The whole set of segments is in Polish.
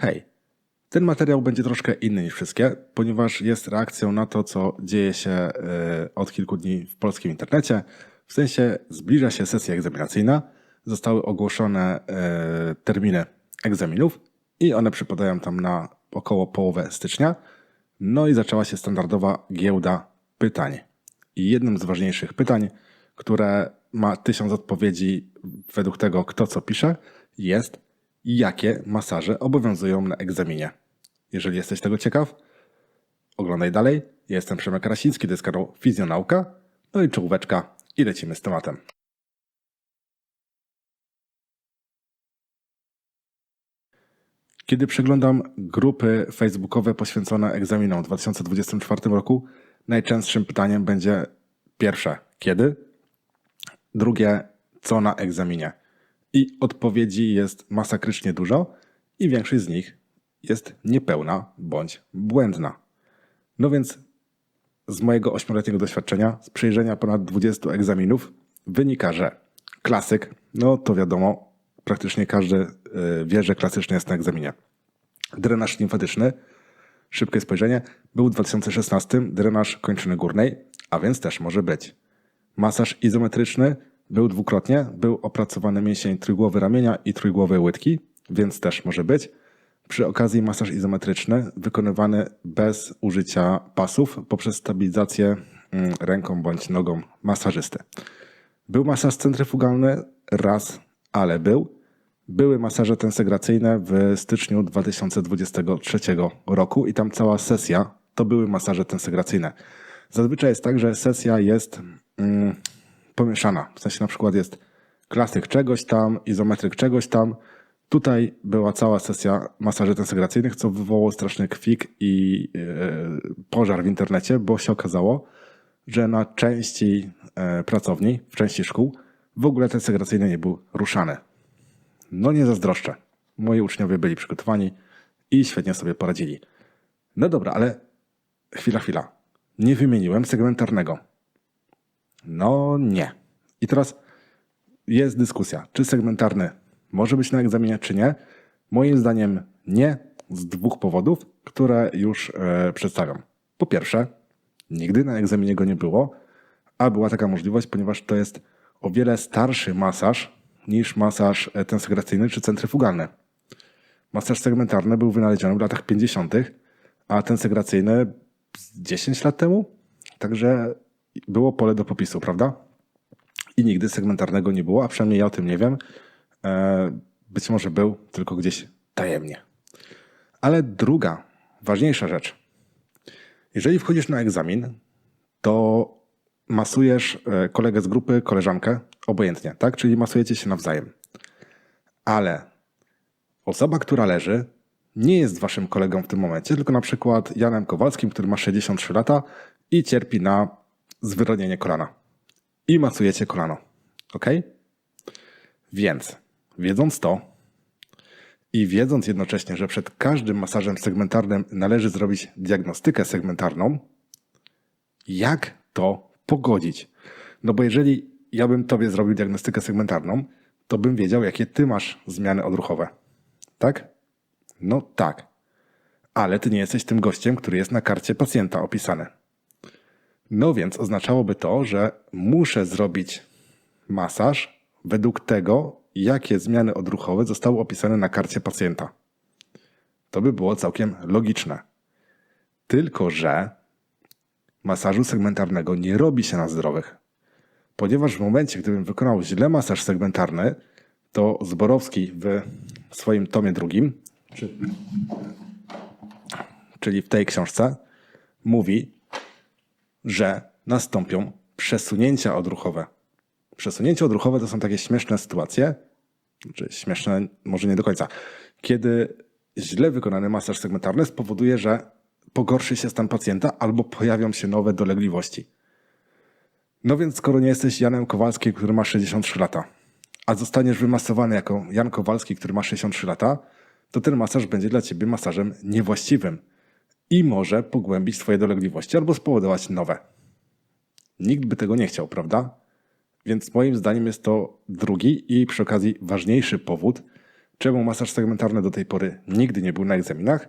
Hej, ten materiał będzie troszkę inny niż wszystkie, ponieważ jest reakcją na to, co dzieje się e, od kilku dni w polskim internecie. W sensie zbliża się sesja egzaminacyjna, zostały ogłoszone e, terminy egzaminów i one przypadają tam na około połowę stycznia. No i zaczęła się standardowa giełda pytań. I jednym z ważniejszych pytań, które ma tysiąc odpowiedzi według tego, kto co pisze, jest jakie masaże obowiązują na egzaminie. Jeżeli jesteś tego ciekaw, oglądaj dalej. Jestem Przemek Rasiński, to jest kanał Fizjonauka. No i czołóweczka i lecimy z tematem. Kiedy przeglądam grupy facebookowe poświęcone egzaminom w 2024 roku, najczęstszym pytaniem będzie pierwsze, kiedy? Drugie, co na egzaminie? I odpowiedzi jest masakrycznie dużo i większość z nich jest niepełna bądź błędna. No więc z mojego ośmioletniego doświadczenia, z przejrzenia ponad 20 egzaminów, wynika, że klasyk, no to wiadomo, praktycznie każdy y, wie, że klasyczny jest na egzaminie. Drenaż limfatyczny, szybkie spojrzenie, był w 2016 drenaż kończyny górnej, a więc też może być. Masaż izometryczny był dwukrotnie, był opracowany mięsień trójgłowy ramienia i trójgłowej łydki, więc też może być. Przy okazji masaż izometryczny wykonywany bez użycia pasów poprzez stabilizację mm, ręką bądź nogą masażysty. Był masaż centryfugalny raz, ale był. Były masaże tensegracyjne w styczniu 2023 roku i tam cała sesja to były masaże tensegracyjne. Zazwyczaj jest tak, że sesja jest mm, pomieszana. W sensie na przykład jest klasyk czegoś tam, izometryk czegoś tam. Tutaj była cała sesja masaży tensegracyjnych, co wywołało straszny kwik i yy, pożar w internecie, bo się okazało, że na części yy, pracowni, w części szkół, w ogóle tensegracyjne nie były ruszane. No nie zazdroszczę. Moi uczniowie byli przygotowani i świetnie sobie poradzili. No dobra, ale chwila, chwila. Nie wymieniłem segmentarnego. No nie. I teraz jest dyskusja, czy segmentarny może być na egzaminie, czy nie. Moim zdaniem nie, z dwóch powodów, które już e, przedstawiam. Po pierwsze, nigdy na egzaminie go nie było, a była taka możliwość, ponieważ to jest o wiele starszy masaż niż masaż e, tensegracyjny czy centryfugalny. Masaż segmentarny był wynaleziony w latach 50., a tensegracyjny 10 lat temu. Także było pole do popisu, prawda? I nigdy segmentarnego nie było, a przynajmniej ja o tym nie wiem. E, być może był, tylko gdzieś tajemnie. Ale druga, ważniejsza rzecz. Jeżeli wchodzisz na egzamin, to masujesz e, kolegę z grupy, koleżankę, obojętnie, tak? Czyli masujecie się nawzajem. Ale osoba, która leży, nie jest waszym kolegą w tym momencie, tylko na przykład Janem Kowalskim, który ma 63 lata i cierpi na zwyronienie kolana. I masujecie kolano. Ok? Więc, wiedząc to i wiedząc jednocześnie, że przed każdym masażem segmentarnym należy zrobić diagnostykę segmentarną, jak to pogodzić? No bo jeżeli ja bym tobie zrobił diagnostykę segmentarną, to bym wiedział, jakie ty masz zmiany odruchowe. Tak? No tak. Ale ty nie jesteś tym gościem, który jest na karcie pacjenta opisany. No więc oznaczałoby to, że muszę zrobić masaż według tego, jakie zmiany odruchowe zostały opisane na karcie pacjenta. To by było całkiem logiczne. Tylko, że masażu segmentarnego nie robi się na zdrowych. Ponieważ w momencie, gdybym wykonał źle masaż segmentarny, to Zborowski w swoim tomie drugim, czyli w tej książce, mówi, że nastąpią przesunięcia odruchowe. Przesunięcia odruchowe to są takie śmieszne sytuacje, czy śmieszne może nie do końca, kiedy źle wykonany masaż segmentarny spowoduje, że pogorszy się stan pacjenta albo pojawią się nowe dolegliwości. No więc skoro nie jesteś Janem Kowalskim, który ma 63 lata, a zostaniesz wymasowany jako Jan Kowalski, który ma 63 lata, to ten masaż będzie dla ciebie masażem niewłaściwym i może pogłębić swoje dolegliwości albo spowodować nowe. Nikt by tego nie chciał, prawda? Więc moim zdaniem jest to drugi i przy okazji ważniejszy powód, czemu masaż segmentarny do tej pory nigdy nie był na egzaminach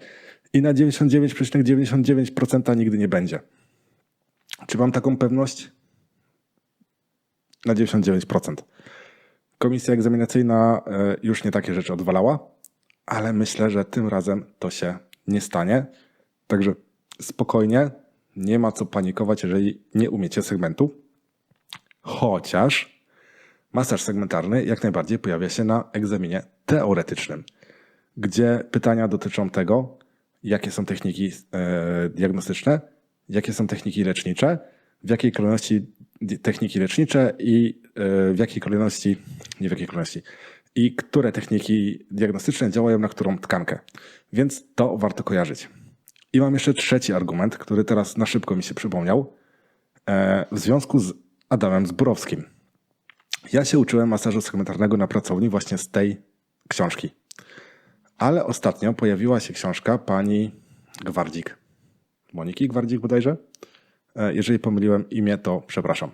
i na 99,99% nigdy nie będzie. Czy mam taką pewność? Na 99%. Komisja egzaminacyjna e, już nie takie rzeczy odwalała, ale myślę, że tym razem to się nie stanie. Także spokojnie, nie ma co panikować, jeżeli nie umiecie segmentu. Chociaż masaż segmentarny jak najbardziej pojawia się na egzaminie teoretycznym, gdzie pytania dotyczą tego, jakie są techniki e, diagnostyczne, jakie są techniki lecznicze, w jakiej kolejności techniki lecznicze i e, w jakiej kolejności, nie w jakiej kolejności, i które techniki diagnostyczne działają na którą tkankę. Więc to warto kojarzyć. I mam jeszcze trzeci argument, który teraz na szybko mi się przypomniał, e, w związku z Adamem Zborowskim. Ja się uczyłem masażu segmentarnego na pracowni właśnie z tej książki. Ale ostatnio pojawiła się książka pani Gwardzik. Moniki Gwardzik bodajże? E, Jeżeli pomyliłem imię, to przepraszam.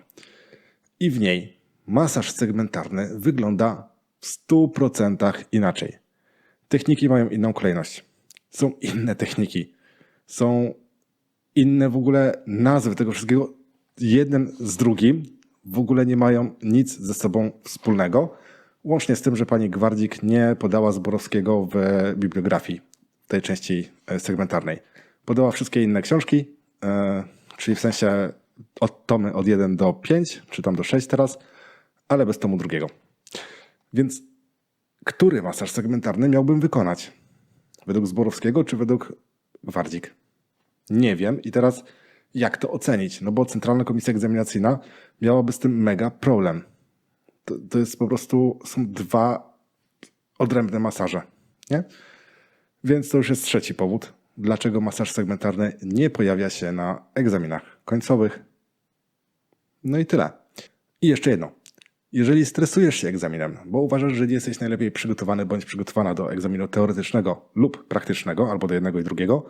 I w niej masaż segmentarny wygląda w 100% inaczej. Techniki mają inną kolejność. Są inne techniki. Są inne w ogóle nazwy tego wszystkiego. Jeden z drugim w ogóle nie mają nic ze sobą wspólnego. Łącznie z tym, że pani Gwardzik nie podała Zborowskiego w bibliografii tej części e, segmentarnej. Podała wszystkie inne książki, e, czyli w sensie od tomy od 1 do 5, czy tam do 6 teraz, ale bez tomu drugiego. Więc który masaż segmentarny miałbym wykonać? Według Zborowskiego czy według Gwardzik? Nie wiem. I teraz jak to ocenić? No bo Centralna Komisja Egzaminacyjna miałaby z tym mega problem. To, to jest po prostu, są dwa odrębne masaże, nie? Więc to już jest trzeci powód, dlaczego masaż segmentarny nie pojawia się na egzaminach końcowych. No i tyle. I jeszcze jedno. Jeżeli stresujesz się egzaminem, bo uważasz, że nie jesteś najlepiej przygotowany bądź przygotowana do egzaminu teoretycznego lub praktycznego, albo do jednego i drugiego,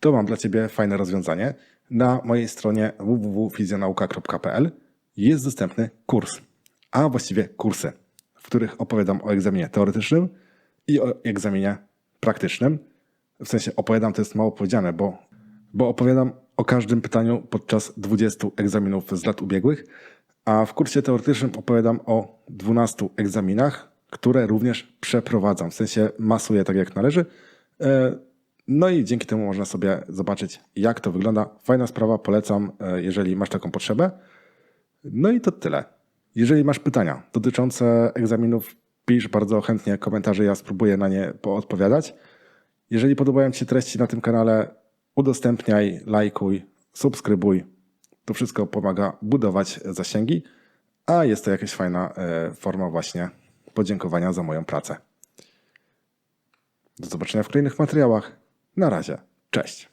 to mam dla Ciebie fajne rozwiązanie. Na mojej stronie www.fizjonauka.pl jest dostępny kurs, a właściwie kursy, w których opowiadam o egzaminie teoretycznym i o egzaminie praktycznym. W sensie opowiadam, to jest mało powiedziane, bo, bo opowiadam o każdym pytaniu podczas 20 egzaminów z lat ubiegłych, a w kursie teoretycznym opowiadam o 12 egzaminach, które również przeprowadzam, w sensie masuję tak jak należy. E, No i dzięki temu można sobie zobaczyć, jak to wygląda. Fajna sprawa, polecam, e, jeżeli masz taką potrzebę. No i to tyle. Jeżeli masz pytania dotyczące egzaminów, pisz bardzo chętnie komentarze, ja spróbuję na nie odpowiadać. Jeżeli podobają Ci się treści na tym kanale, udostępniaj, lajkuj, subskrybuj. To wszystko pomaga budować zasięgi, a jest to jakaś fajna e, forma właśnie podziękowania za moją pracę. Do zobaczenia w kolejnych materiałach. Na razie. Cześć.